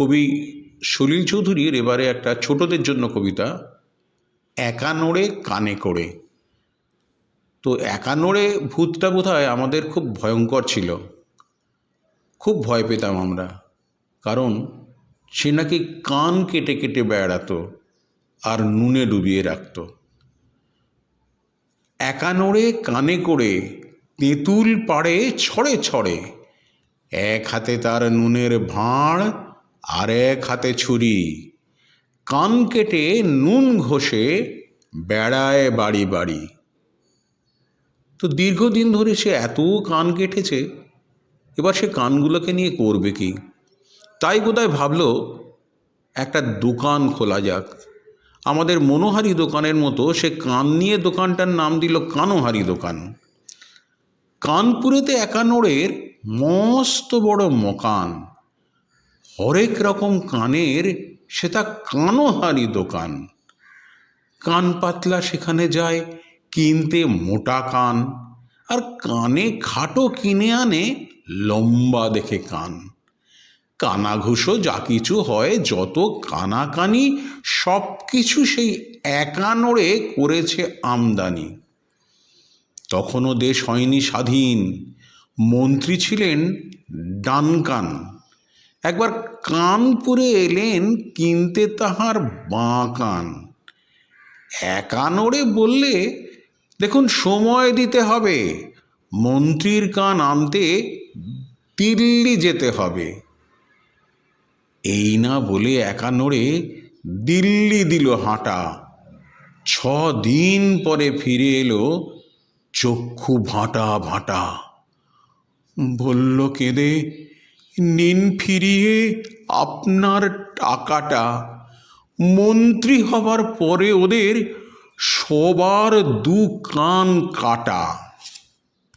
কবি সলিল চৌধুরীর এবারে একটা ছোটদের জন্য কবিতা, একা নড়ে কানে করে। তো একা নড়ে ভূতটা বোধ আমাদের খুব ভয়ঙ্কর ছিল। খুব ভয় পেতাম আমরা, কারণ সে নাকি কান কেটে কেটে বেড়াতো আর নুনে ডুবিয়ে রাখত। একা নড়ে কানে করে, তেঁতুল পাড়ে ছড়ে ছড়ে, এক হাতে তার নুনের ভাঁড় আর এক হাতে ছুরি। কান কেটে নুন ঘষে বেড়ায় বাড়ি বাড়ি। তো দীর্ঘদিন ধরে সে এত কান কেটেছে, এবার সে কানগুলোকে নিয়ে করবে কি? তাই বোধহয় ভাবল, একটা দোকান খোলা যাক। আমাদের মনোহারি দোকানের মতো সে কান নিয়ে দোকানটার নাম দিল কানোহারি দোকান। কানপুরেতে একানোড়ের মস্ত বড় মকান। হরেক রকম কানের, সেটা কানোহারি দোকান। কান পাতলা সেখানে যায়, কিনতে মোটা কান, আর কানে খাটো কিনে আনে লম্বা দেখে কান। কানাঘুষো যা কিছু হয়, যত কানাকানি সব কিছু সেই একানোড়ে করেছে আমদানি। তখনও দেশ হয়নি স্বাধীন। মন্ত্রী ছিলেন ডানকান। একবার কানপুরে এলেন কিনতে তাহার বাঁ কান একানোড়ে বললে, দেখুন, সময় দিতে হবে। মন্ত্রীর কান আনতে দিল্লি যেতে হবে। এই না বলে একা নড়ে দিল্লি দিল হাঁটা। ছ দিন পরে ফিরে এলো চক্ষু ভাঁটা ভাঁটা। বলল, কেঁদে নিন ফিরিয়ে আপনার টাকাটা। মন্ত্রী হবার পরে ওদের সবার দু কান কাটা।